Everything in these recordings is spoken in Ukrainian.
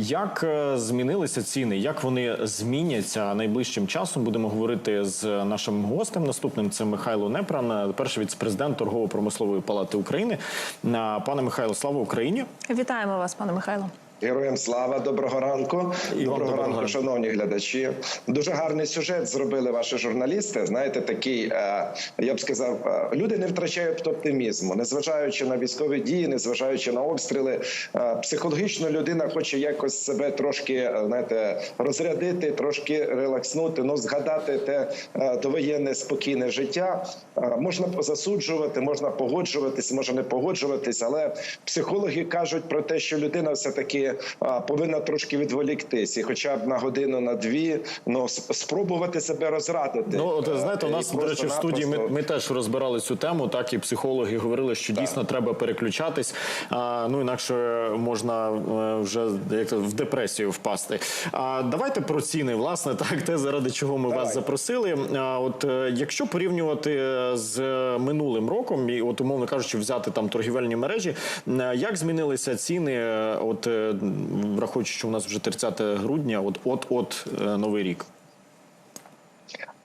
Як е, змінилися ціни? Як вони зміняться найближчим часом? Будемо говорити з нашим гостем. Наступним це Михайло Непран, е, перший віце-президент торгово-промислової палати України. Е, Пане Михайло, слава Україні! Вітаємо вас, пане Михайло. Героям слава, доброго ранку. І доброго доброго ранку, ранку. шановні глядачі. Дуже гарний сюжет зробили ваші журналісти. Знаєте, такий е, я б сказав, е, люди не втрачають оптимізму, незважаючи на військові дії, незважаючи на обстріли. Е, Психологічно людина хоче якось себе трошки знаєте, розрядити, трошки релакснути, ну згадати те довоєнне спокійне життя. Можна засуджувати, можна погоджуватись, може не погоджуватись, але психологи кажуть про те, що людина все таки повинна трошки відволіктись, і хоча б на годину, на дві, ну спробувати себе розрадити. Ну от знаєте, у Е, нас до речі в студії ми, ми теж розбирали цю тему. Так і психологи говорили, що дійсно треба переключатись. А, ну інакше можна е, вже як то, в депресію впасти. А давайте про ціни. Власне, так те заради чого ми вас запросили. А, от е, якщо порівнювати з минулим роком, і от умовно кажучи, взяти там торгівельні мережі, е, як змінилися ціни? е, От е, враховуючи, що у нас вже 30 грудня, от от от е, новий рік.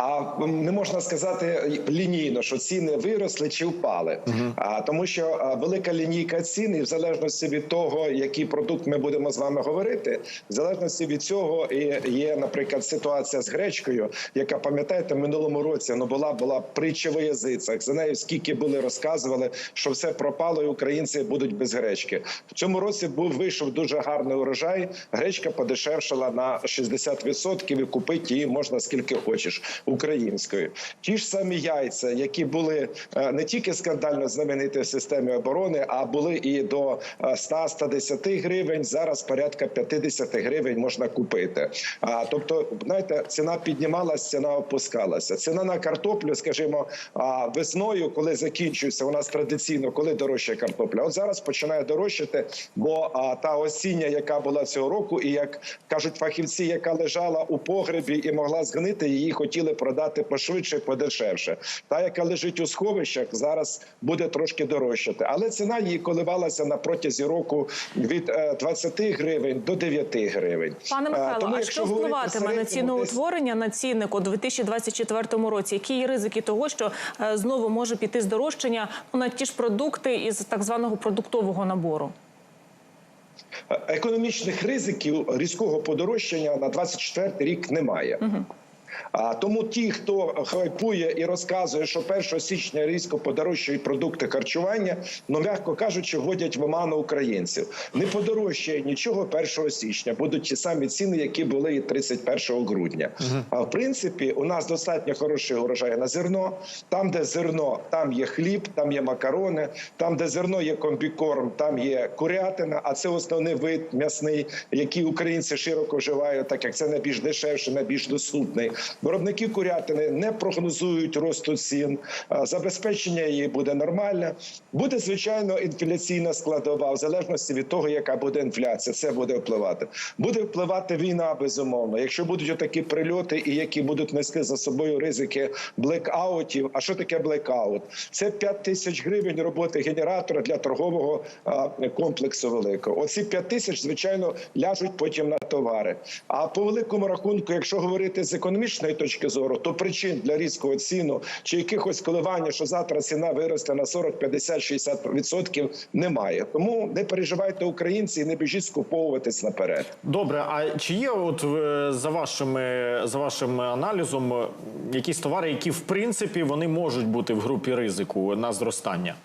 А не можна сказати лінійно, що ціни виросли чи впали, а тому, що а, велика лінійка цін, і в залежності від того, який продукт ми будемо з вами говорити, в залежності від цього і є, наприклад, ситуація з гречкою, яка пам'ятаєте, в минулому році ну була була притча в язицях. За нею скільки були розказували, що все пропало, і українці будуть без гречки. В цьому році був вийшов дуже гарний урожай. Гречка подешевшала на 60% і купити її можна скільки хочеш українською. Ті ж самі яйця, які були е, не тільки скандально знамениті в системі оборони, а були і до е, 100-110 гривень. Зараз порядка 50 гривень можна купити. А тобто, знаєте, ціна піднімалася, ціна опускалася. Ціна на картоплю, скажімо, весною, коли закінчується, у нас традиційно, коли дорожча картопля. От зараз починає дорожчати, бо та осіння, яка була цього року, і як кажуть фахівці, яка лежала у погребі і могла згнити, її хотіли продати пошвидше, подешевше. Та, яка лежить у сховищах, зараз буде трошки дорожчати. Але ціна її коливалася на протязі року від е, 20 гривень до 9 гривень. Пане Е, Михайло, тому, а що впливатиме на середньому, десь- ціноутворення на цінник у 2024 році? Які є ризики того, що е, знову може піти здорожчання на ті ж продукти із так званого продуктового набору? економічних ризиків різкого подорожчання на 24 рік немає. А тому ті, хто хайпує і розказує, що 1 січня різко подорожчають продукти харчування, ну м'яко кажучи, вводять в оману українців. Не подорожчає нічого 1 січня. Будуть ті самі ціни, які були і 31 грудня. А в принципі, у нас достатньо хороший урожай на зерно. Там, де зерно, там є хліб, там є макарони. Там, де зерно є комбікорм, там є курятина. А це основний вид м'ясний, який українці широко вживають, так як це найбільш дешевше, найбільш доступний. Виробники курятини не прогнозують росту цін. Забезпечення її буде нормальне. Буде звичайно інфляційна складова, в залежності від того, яка буде інфляція. Це буде впливати. Буде впливати війна безумовно. Якщо будуть отакі прильоти, і які будуть нести за собою ризики блекаутів. А що таке блекаут? Це 5 тисяч гривень роботи генератора для торгового комплексу великого. Оці 5 тисяч, звичайно, ляжуть потім на товари. А по великому рахунку, якщо говорити з економічної точки зору, то причин для різкого ціну чи якихось коливання, що завтра ціна виросте на 40, 50, 60 відсотків, немає. Тому не переживайте українці і не біжіть скуповуватись наперед. Добре, а чи є от е, за вашими за вашим аналізом е, якісь товари, які в принципі вони можуть бути в групі ризику на зростання?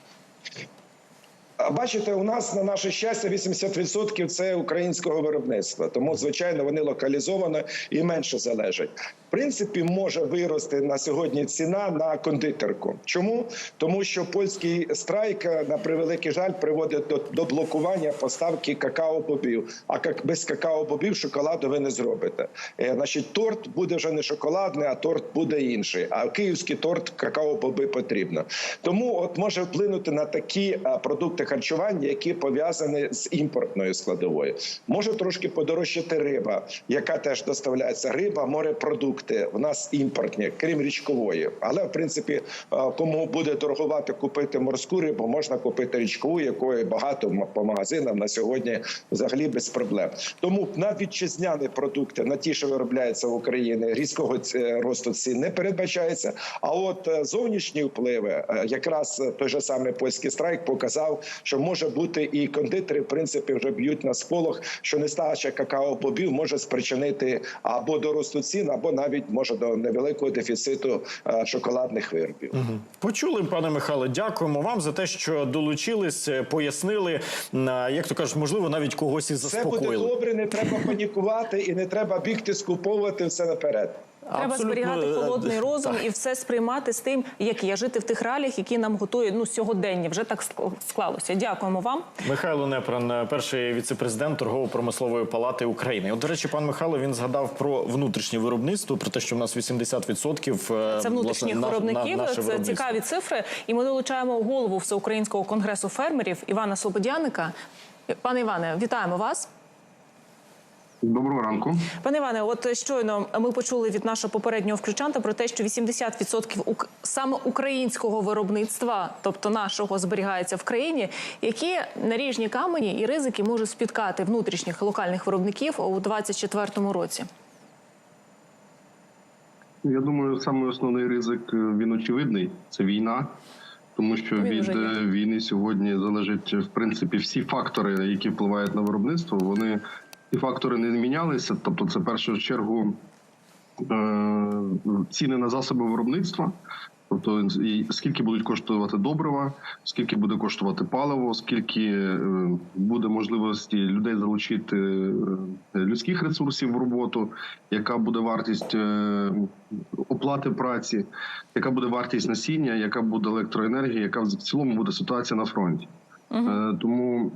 Бачите, у нас на наше щастя 80% це українського виробництва, тому звичайно вони локалізовано і менше залежать. В принципі, може вирости на сьогодні ціна на кондитерку. Чому? Тому що польський страйк на превеликий жаль приводить до, до блокування поставки какао-бобів. А як без какао-бобів шоколаду ви не зробите. Е, значить, торт буде вже не шоколадний, а торт буде інший. А київський торт какао-боби потрібно. Тому от може вплинути на такі продукти продукти харчування, які пов'язані з імпортною складовою. Може трошки подорожчати риба, яка теж доставляється. Риба, морепродукти. В нас імпортні, крім річкової. Але в принципі, е, кому буде торгувати, купити морську рибу, можна купити річкову, якої багато по магазинам на сьогодні взагалі без проблем. Тому на вітчизняні продукти, на ті, що виробляються в Україні, різкого ц- росту цін не передбачається. А от е, зовнішні впливи, е, якраз е, той же самий польський страйк показав, що може бути і кондитери, в принципі, вже б'ють на сполох, що нестача какао-бобів може спричинити або до росту цін, або навіть може до невеликого дефіциту е, шоколадних виробів. Почули, пане Михайло, дякуємо вам за те, що долучились, е, пояснили, як то кажуть, можливо, навіть когось і Все буде добре, не треба панікувати і не треба бігти, скуповувати все наперед. Треба Абсолютно, зберігати е, холодний розум так. і все сприймати з тим, як є жити в тих реаліях, які нам готує ну сьогодення. Вже так ск- склалося. Дякуємо вам. Михайло Непран, е, перший віцепрезидент торгово-промислової палати України. От, до речі, пан Михайло він згадав про внутрішнє виробництво, про те, що в нас 80% е, Це внутрішніх власне, виробників. на- це цікаві цифри. І ми долучаємо голову всеукраїнського конгресу фермерів Івана Слободяника. Пане Іване, вітаємо вас. Доброго ранку. Пане Іване, от щойно ми почули від нашого попереднього включанта про те, що 80% ук- саме українського виробництва, тобто нашого, зберігається в країні. Які наріжні камені і ризики можуть спіткати внутрішніх локальних виробників у 2024 році? Я думаю, саме основний ризик е, він очевидний це війна, тому що від е, війни сьогодні залежать в принципі всі фактори, які впливають на виробництво. Вони ці фактори не мінялися. Тобто, це в першу чергу е, ціни на засоби виробництва. Тобто, і скільки будуть коштувати добрива, скільки буде коштувати паливо, скільки е, буде можливості людей залучити е, людських ресурсів в роботу, яка буде вартість оплати праці, яка буде вартість насіння, яка буде електроенергія, яка в цілому буде ситуація на фронті. Е, Тому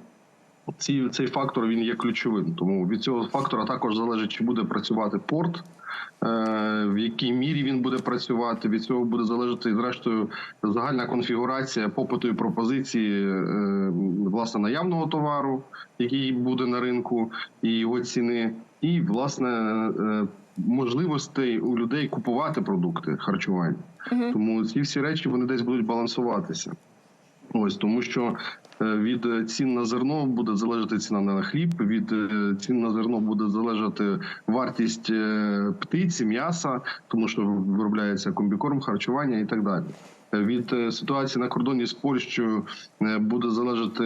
ці, цей фактор він є ключовим. Тому від цього фактора також залежить, чи буде працювати порт, е, в якій мірі він буде працювати. Від цього буде залежати зрештою загальна конфігурація попиту і пропозиції е, власне наявного товару, який буде на ринку, і його ціни, і власне е, можливостей у людей купувати продукти харчування. Тому ці всі речі вони десь будуть балансуватися. Ось тому, що е, від е, цін на зерно буде залежати ціна на хліб, від е, цін на зерно буде залежати вартість птиці, м'яса, тому що виробляється комбікорм, харчування і так далі. Від е, ситуації на кордоні з Польщею е, буде залежати,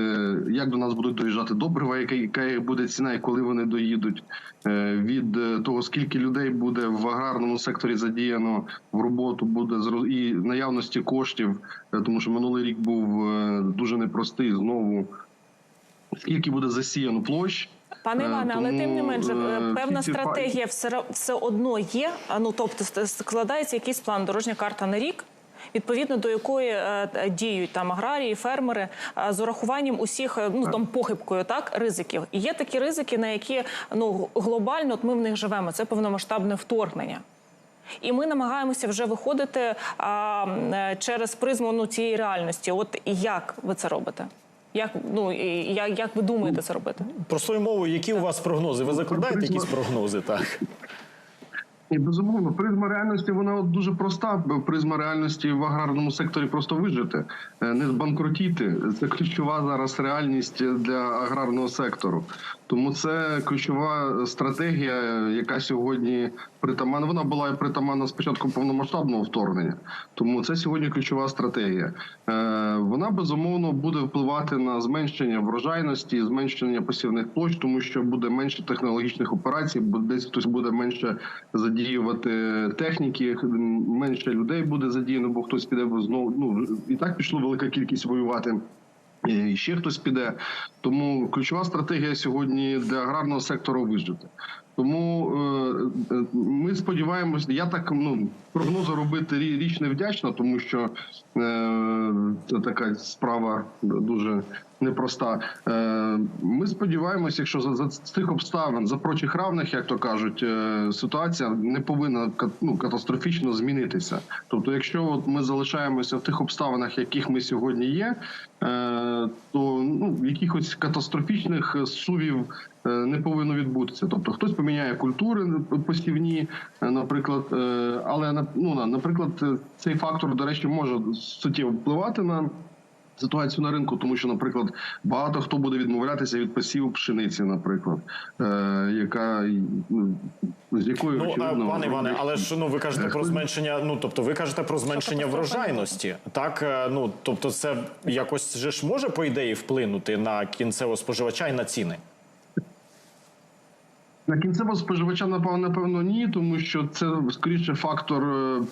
як до нас будуть доїжджати добрива, яка, яка буде ціна і коли вони доїдуть. Е, Від того, скільки людей буде в аграрному секторі задіяно в роботу, буде і наявності коштів, тому що минулий рік був дуже непростий. Знову скільки буде засіяно площ. Пане Іване, але тим не менше, певна стратегія все, все одно є. Ну тобто складається якийсь план, дорожня карта на рік. Відповідно до якої е, е, діють там аграрії, фермери е, з урахуванням усіх ну там похибкою, так ризиків. І є такі ризики, на які ну глобально от ми в них живемо. Це повномасштабне вторгнення. І ми намагаємося вже виходити а, через призму ну, цієї реальності. От як ви це робите? Як ну і як, як ви думаєте це робити? Простою мовою, які у вас прогнози? Ви закладаєте якісь прогнози? Так. І безумовно, призма реальності вона дуже проста. Призма реальності в аграрному секторі просто вижити, е, не збанкрутіти. Це ключова зараз реальність для аграрного сектору. Тому це ключова стратегія, яка сьогодні притаманна. Вона була і притаманна спочатку повномасштабного вторгнення. Тому це сьогодні ключова стратегія. Е, Вона безумовно буде впливати на зменшення врожайності, зменшення посівних площ, тому що буде менше технологічних операцій, десь хтось буде менше задіювати техніки, менше людей буде задіяно, бо хтось піде знову. Ну і так пішло велика кількість воювати. І ще хтось піде. Тому ключова стратегія сьогодні для аграрного сектору вижити. Тому е, е, ми сподіваємося, я так ну прогнози робити річ не вдячна, тому що е, це така справа дуже непроста. Ми сподіваємося, якщо за, за цих обставин, за прочих равних, як то кажуть, ситуація не повинна ну, катастрофічно змінитися. Тобто, якщо от ми залишаємося в тих обставинах, яких ми сьогодні є, то ну якихось катастрофічних сувів не повинно відбутися. Тобто хтось поміняє культури посівні, е, наприклад, е, але на- ну, на- наприклад, е, цей фактор, до речі, може суттєво впливати на. Ситуацію на ринку, тому що, наприклад, багато хто буде відмовлятися від посіву пшениці, наприклад, е, яка ну, з якою Ну, очевидно, пане Іване, але ж ну ви кажете про зменшення. Ну тобто, ви кажете про зменшення врожайності. Так, е, ну тобто, це якось же ж може по ідеї вплинути на кінцевого споживача і на ціни. На кінцевого споживача напевно, напевно ні, тому що це скоріше фактор е,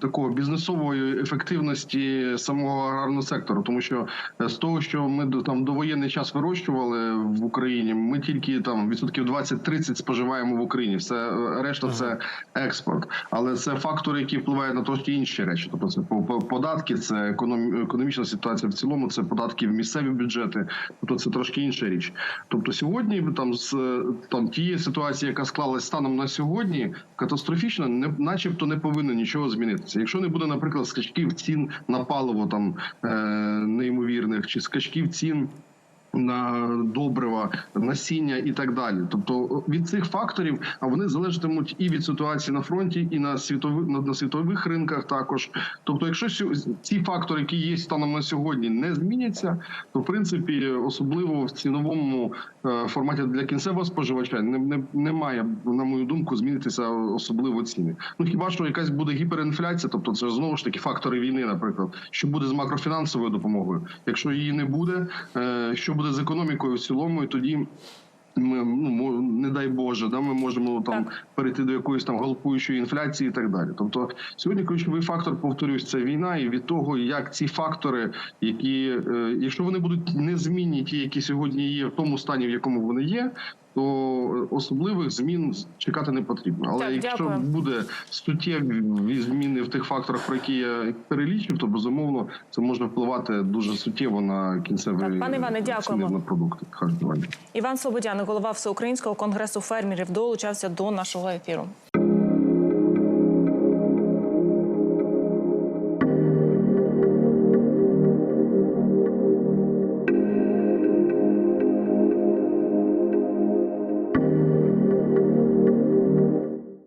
такого бізнесової ефективності самого аграрного сектору, тому що е, з того, що ми там довоєнний час вирощували в Україні, ми тільки там відсотків 20-30 споживаємо в Україні. Все е, решта це експорт, але це фактори, які впливають на трошки інші речі. Тобто це по- по- податки, це економ- економічна ситуація в цілому, це податки в місцеві бюджети. Тобто це трошки інша річ. Тобто сьогодні там з там тієї ситуації, яка склалась станом на сьогодні, катастрофічно, не начебто не повинно нічого змінитися. Якщо не буде, наприклад, скачків цін на паливо там е, неймовірних чи скачків цін. На добрива, насіння і так далі, тобто від цих факторів, а вони залежатимуть і від ситуації на фронті, і на світових на, світових ринках також. Тобто, якщо ці фактори, які є станом на сьогодні, не зміняться, то в принципі особливо в ціновому е, форматі для кінцевого споживача не, не, не на мою думку, змінитися особливо ціни. Ну хіба що якась буде гіперінфляція, тобто це знову ж таки фактори війни, наприклад, що буде з макрофінансовою допомогою. Якщо її не буде, е, що буде з економікою в цілому, і тоді. Ми ну не дай Боже, да ми можемо там Так. перейти до якоїсь там галопуючої інфляції і так далі. Тобто сьогодні ключовий фактор, повторюсь, це війна, і від того, як ці фактори, які е, якщо вони будуть незмінні, ті, які сьогодні є в тому стані, в якому вони є. То особливих змін чекати не потрібно. Але Так, якщо дякую. буде суттєві зміни в тих факторах, про які я перелічив, то безумовно це може впливати дуже суттєво на кінцеві Так, пане Іване, дякуємо. на продукти харчування. Іван Слободян, голова Всеукраїнського конгресу фермерів, долучався до нашого ефіру.